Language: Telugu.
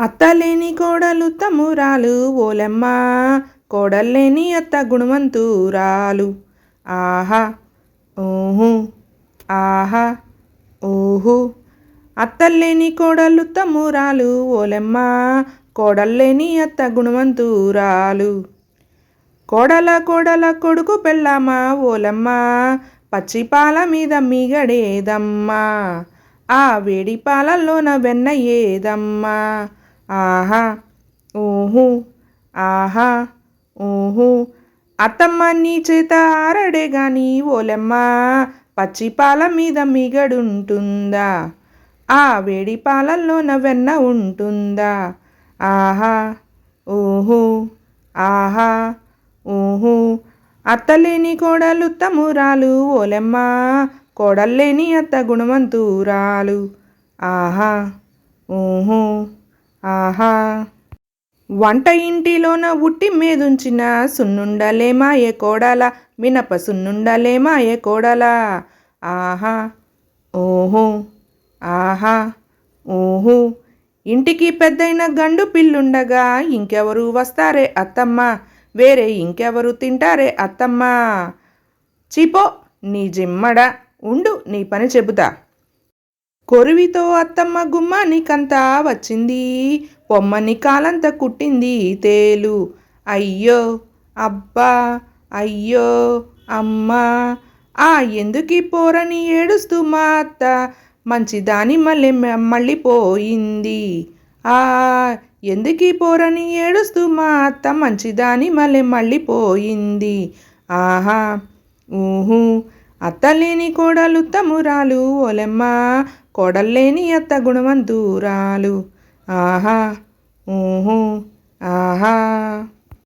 అత్తలేని కోడలు తమ్మురాలు ఓలెమ్మ. కోడల్లేని అత్త గుణవంతురాలు. ఆహా ఊహు ఆహా ఊహు. అత్తల్లేని కోడలు తమ్మురాలు ఓలెమ్మ. కోడల్లేని అత్త గుణవంతురాలు. కోడల కోడల కొడుకు పెళ్ళమ్మా ఓలమ్మ. పచ్చి పాల మీద మిగడేదమ్మా. ఆ వేడి పాలల్లోన వెన్న ఏదమ్మా. ఆహా ఊహు ఆహా ఊహు. అత్తమ్మ నీ చేత ఆరడే గాని ఓలెమ్మ. పచ్చి పాల మీద మిగడుంటుందా? ఆ వేడి పాలల్లోన వెన్న ఉంటుందా? ఆహా ఊహు ఆహా ఊహు. అత్తలేని కోడలు తమ్మురాలు ఓలెమ్మ. కోడల్లేని అత్త గుణవంతురాలు. ఆహా ఊహు. ఆహా. వంట ఇంటిలోన ఉట్టి మీదుంచిన ఏ కోడల మినప ఏ కోడల. ఆహా. ఓహో. ఆహా. ఓహో. ఇంటికి పెద్దయిన గండు పిల్లుండగా ఇంకెవరు వస్తారే అత్తమ్మ? వేరే ఇంకెవరు తింటారే అత్తమ్మ? చీపో నీ జిమ్మడ ఉండు నీ పని చెబుతా. కొరివితో అత్తమ్మ గుమ్మానికంతా వచ్చింది. పొమ్మని కాలంత కుట్టింది తేలు. అయ్యో అబ్బా అయ్యో అమ్మా ఆ ఎందుకీ పోరని ఏడుస్తూ మా అత్త మంచిదాని మళ్ళీ మళ్ళీ పోయింది. ఆ ఎందుకీ పోరని ఏడుస్తూ మా అత్త మంచిదాని మళ్ళీ మళ్ళీ పోయింది. ఆహా ఊహూ అత్తలేని కోడలు తమురాలు ఓలెమ్మ కోడల్లేని అత్త గుణవంతురాలు. ఆహా ఊహూ ఆహా.